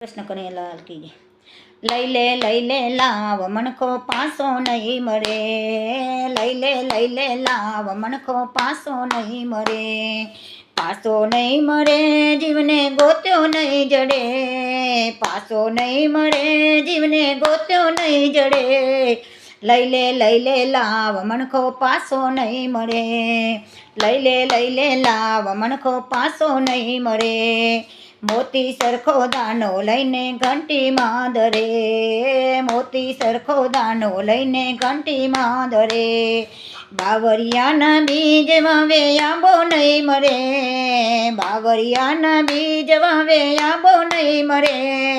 કૃષ્ણ કનૈયાલાલ કી લઈ લે લઈ લે, લાવ, મણખો પાસો નહીં મરે. લઈ લે લઈ લે, લાવ, મણખો પાસો નહીં મરે. પાસો નહીં મરે, જીવને ગોત્યો નહીં જડે. પાસો નહીં મરે, જીવને ગોત્યો નહીં જડે. લઈ લે લઈ લે, લાવ, મણખો પાસો નહીં મળે લઈ લે લઈ લે, લાવ, મણખો પાસો નહીં મળે મોતી સરખો દાનો લઈને ઘંટીમાં દરે. મોતી સરખો દાનો લઈને ઘંટીમાં દરે. બાવરિયાના બીજ વાવે આંબો નહીં મરે. બાવરિયાના બીજ વાવે આંબો નહીં મરે.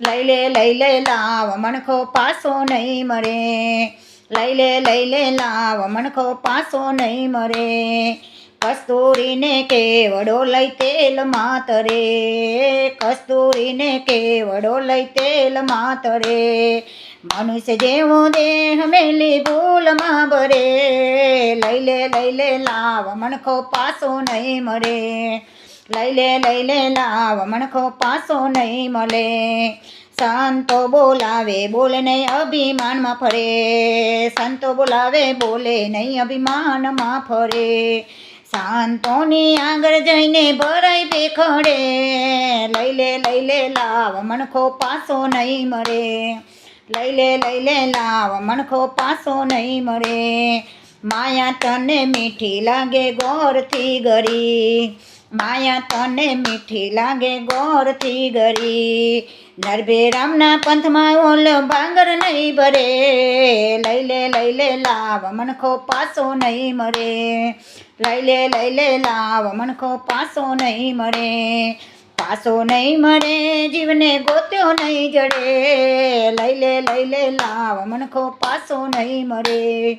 લઈ લે લઈ લે, લાવ, મણખો પાસો નહીં મરે. લઈ લે લઈ લે, લાવ, મણખો પાસો નહીં મરે. કસ્તુરીને કેવડો લઈ તેલ માતરે? કસ્તુરીને કેવડો લઈ તેલ માતરે? મનુષ્ય જેવો દેહ મેલી ભૂલમાં ભરે. લઈ લે લઈ લે, લાવ મણખો પાસો નહીં મળે લઈ લે લઈ લે, લાવ મણખો પાસો નહીં મળે સંતો બોલાવે, બોલે નહીં અભિમાનમાં ફરે. સંતો બોલાવે, બોલે નહીં અભિમાનમાં ફરે. શાંતોની આગળ જઈને ભરાઈ બેખડે. લઈ લે લઈ લે, લાવ, મણખો પાસો નહીં મળે. લઈ લે લઈ લે, લાવ, મણખો પાસો નહીં મળે. માયા તને મીઠી લાગે ગોરથી ગરી. માયા તને મીઠી લાગે ગોરથી ગરી. નરભે રામના પંથમાં ઓલ ભાંગર નહીં ભરે. લઈ લે લઈ લે, લાવ મનખો પાસો નહીં મરે. લઈ લે લઈ લે, લાવ મનખો પાસો નહીં મરે. પાસો નહીં મરે, જીવને ગોત્યો નહીં જડે. લઈ લે લઈ લે, લાવ મનખો પાસો નહીં મળે